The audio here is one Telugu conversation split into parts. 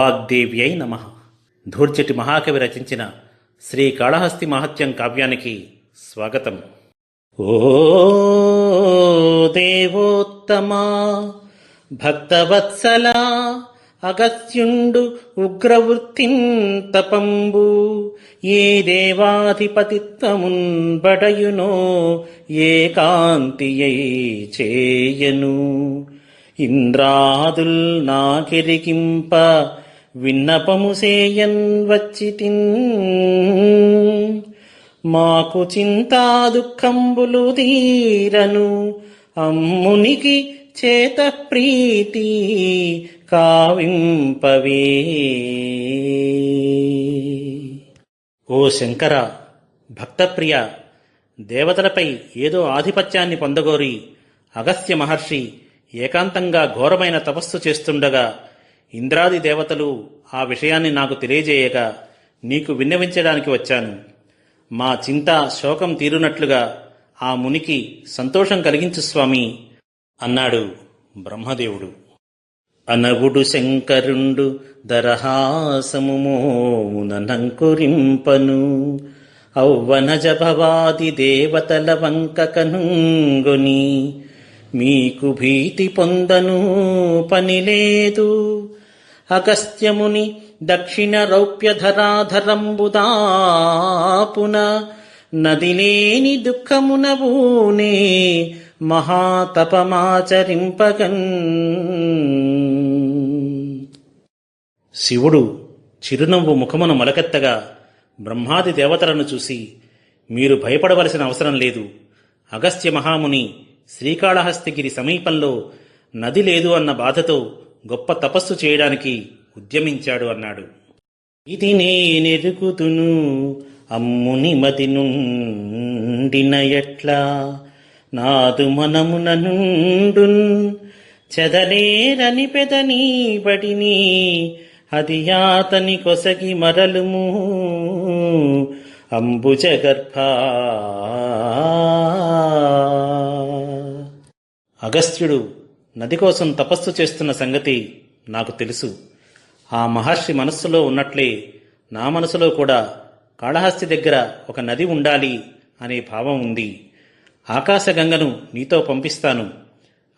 వాగ్దేవ్యై నమ. ధూర్చటి మహాకవి రచించిన శ్రీ కాళహస్తి మహత్యం కావ్యానికి స్వాగతం. ఓ దేవోత్తమా భక్తవత్సల అగస్త్యుండు ఉగ్రవృత్తిం తపంబు ఏ దేవాధిపతిత్వమున్ బడయునో ఏకాంతియై చేయను. ఇంద్రాదుల్ నాకెరిగింప విన్నపము సేయన్ వచ్చితిన్. మాకు చింతా దుఃఖంబులు తీరను. అమ్మునికి చేత ప్రీతి కావింపవే. ఓ శంకర భక్తప్రియ దేవతలపై ఏదో ఆధిపత్యాన్ని పొందగోరి అగస్త్య మహర్షి ఏకాంతంగా ఘోరమైన తపస్సు చేస్తుండగా ఇంద్రాది దేవతలు ఆ విషయాన్ని నాకు తెలియజేయగా నీకు విన్నవించడానికి వచ్చాను. మా చింత శోకం తీరునట్లుగా ఆ మునికి సంతోషం కలిగించు స్వామి అన్నాడు బ్రహ్మదేవుడు. అనవుడు శంకరుండు దరహాసము మోమునంకురింపను ఔవన దేవతల వంకకనుంగుని మీకు భీతి పొందను పనిలేదు. అగస్త్యముని దక్షిణ రౌప్యధరాధరంబుదాపున నదిలేని దుఃఖమునవూనే మహాతపమాచరింపగన్. శివుడు చిరునవ్వు ముఖమును మొలకెత్తగా బ్రహ్మాది దేవతలను చూసి మీరు భయపడవలసిన అవసరం లేదు. అగస్త్య మహాముని శ్రీకాళహస్తిగిరి సమీపంలో నది లేదు అన్న బాధతో గొప్ప తపస్సు చేయడానికి ఉద్యమించాడు అన్నాడు. ఇది నేనెరుగుతును అమ్ముని మది నుండిన ఎట్లా? నాదు మనమున నుండున్ చెదలేరని పెదని బడిని అది యాతని కొసగి మరలుము. అంబుజ అగస్త్యుడు నది కోసం తపస్సు చేస్తున్న సంగతి నాకు తెలుసు. ఆ మహర్షి మనస్సులో ఉన్నట్లే నా మనసులో కూడా కాళహస్తి దగ్గర ఒక నది ఉండాలి అనే భావం ఉంది. ఆకాశగంగను నీతో పంపిస్తాను.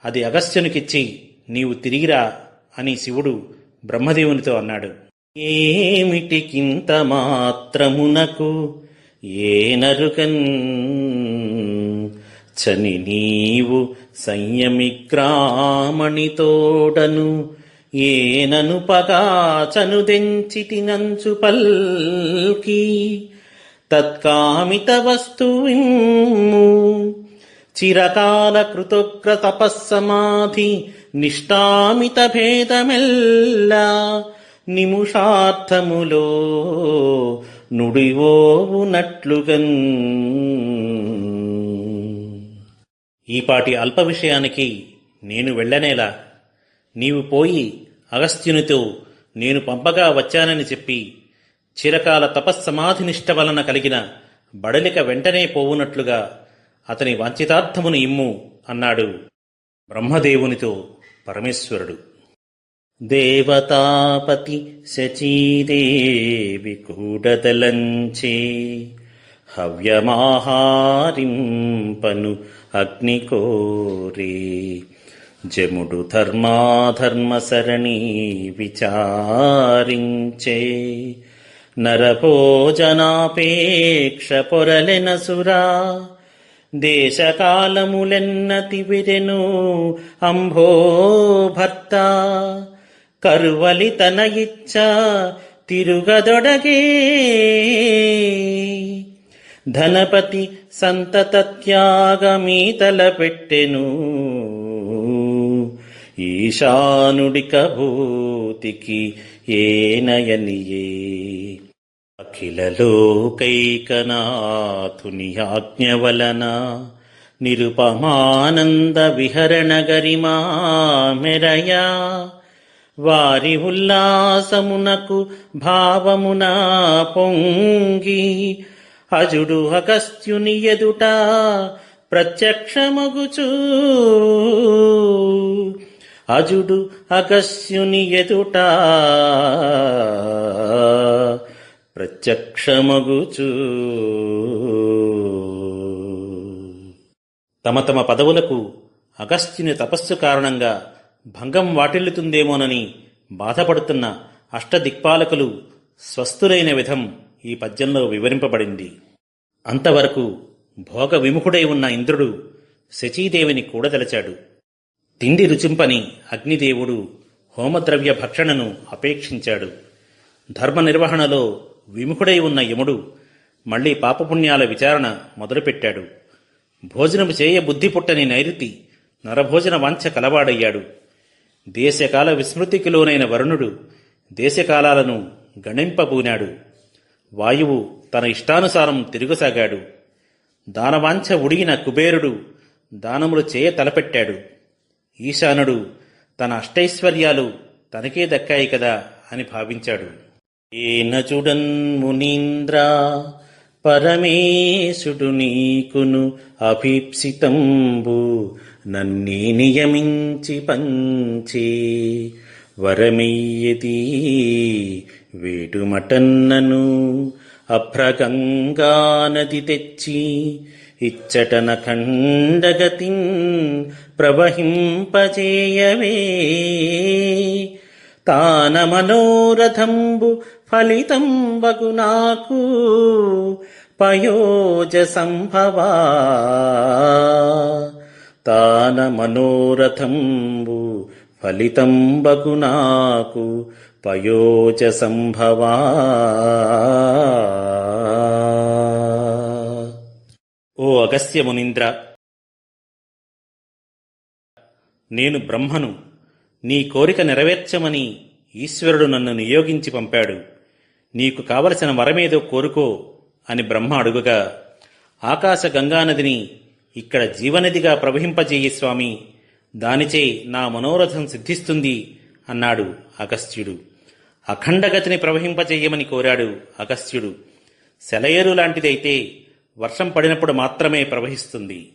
అది అగస్త్యునికిచ్చి నీవు తిరిగిరా అని శివుడు బ్రహ్మదేవునితో అన్నాడు. ఏమిటికింత మాత్రమునకు ఏ నరుకన్ చని నీవు సంయమిక్రామణితోడను ఏనను పగా చనుదెంచితినంచు పల్కి. తత్కామిత వస్తువిమ్ము చిరకాల కృతోగ్ర తపస్సమాధి నిష్టామిత భేదమెల్లా నిముషార్థములో నుడివోవునట్లుగన్. ఈపాటి అల్ప విషయానికి నేను వెళ్ళనేలా. నీవు పోయి అగస్త్యునితో నేను పంపగా వచ్చానని చెప్పి చిరకాల తపస్సమాధినిష్ట వలన కలిగిన బడలిక వెంటనే పోవునట్లుగా అతని వాంఛితార్థమును ఇమ్ము అన్నాడు బ్రహ్మదేవునితో పరమేశ్వరుడు. దేవతాపతి శచీదేవి కూడదలంచే హవ్యమాహారింపను అగ్నికోరే జముడు ధర్మాధర్మసరణి విచారించే నరభోజనాపేక్ష పొరలెనసురా దేశకాలములెన్నతి విరెను అంభో భర్త కరువలి తన ఇచ్చ తిరుగదొడగే ధనపతి సంతత త్యాగమీతల పెట్టెను ఈశానుడిక భూతికి ఏనయనియే అఖిల లోకైకనాథుని ఆజ్ఞ వలన నిరుపమానంద విహరణ గరిమా మెరయా వారి ఉల్లాసమునకు భావమున పొంగి అజుడు అగస్త్యుని ఎదుట ప్రత్యక్షమగుచూ. అజుడు అగస్యుని ఎదుట ప్రత్యక్షమగుచు. తమ తమ పదవులకు అగస్త్యుని తపస్సు కారణంగా భంగం వాటిల్లుతుందేమోనని బాధపడుతున్న అష్టదిక్పాలకులు స్వస్థులైన విధం ఈ పద్యంలో వివరింపబడింది. అంతవరకు భోగ విముఖుడై ఉన్న ఇంద్రుడు శచీదేవిని కూడదలచాడు తిండి రుచింపని అగ్నిదేవుడు హోమద్రవ్య భక్షణను అపేక్షించాడు. ధర్మ నిర్వహణలో విముఖుడై ఉన్న యముడు మళ్ళీ పాపపుణ్యాల విచారణ మొదలుపెట్టాడు. భోజనము చేయ బుద్ధి పుట్టని నైరుతి నరభోజన వాంఛ కలవాడయ్యాడు. దేశకాల విస్మృతికి లోనైన వరుణుడు దేశకాలాలను గణింపబూనాడు. వాయువు తన ఇష్టానుసారం తిరుగుసాగాడు. దానవాంఛ ఉడిగిన కుబేరుడు దానములు చేయ తలపెట్టాడు. ఈశానుడు తన అష్టైశ్వర్యాలు తనకే దక్కాయి కదా అని భావించాడు. ఏన చూడన్ మునీంద్ర పరమేశుడు నీకును అభీప్సితంబు నన్నీ నియమించి పంచి వరమెయ్యది వేటుమటన్నను అభ్రగంగా నది తెచ్చి ఇచ్చటన ఖండగతిన్ ప్రవహింపజేయవే. తాన మనోరథంబు ఫలితం వగు నాకు పయోజ సంభవా తాన మనోరథంబు ఫలితం నాకు పయోజ సంభవా ఓ అగస్త్య మునీంద్ర నేను బ్రహ్మను నీ కోరిక నెరవేర్చమని ఈశ్వరుడు నన్ను నియోగించి పంపాడు. నీకు కావలసిన వరమేదో కోరుకో అని బ్రహ్మ అడుగుగా ఆకాశ గంగానదిని ఇక్కడ జీవనదిగా ప్రవహింపజేయి స్వామి. దానిచే నా మనోరథం సిద్ధిస్తుంది అన్నాడు అగస్త్యుడు. అఖండగతిని ప్రవహింపజేయమని కోరాడు అగస్త్యుడు. సెలయేరు లాంటిదైతే వర్షం పడినప్పుడు మాత్రమే ప్రవహిస్తుంది.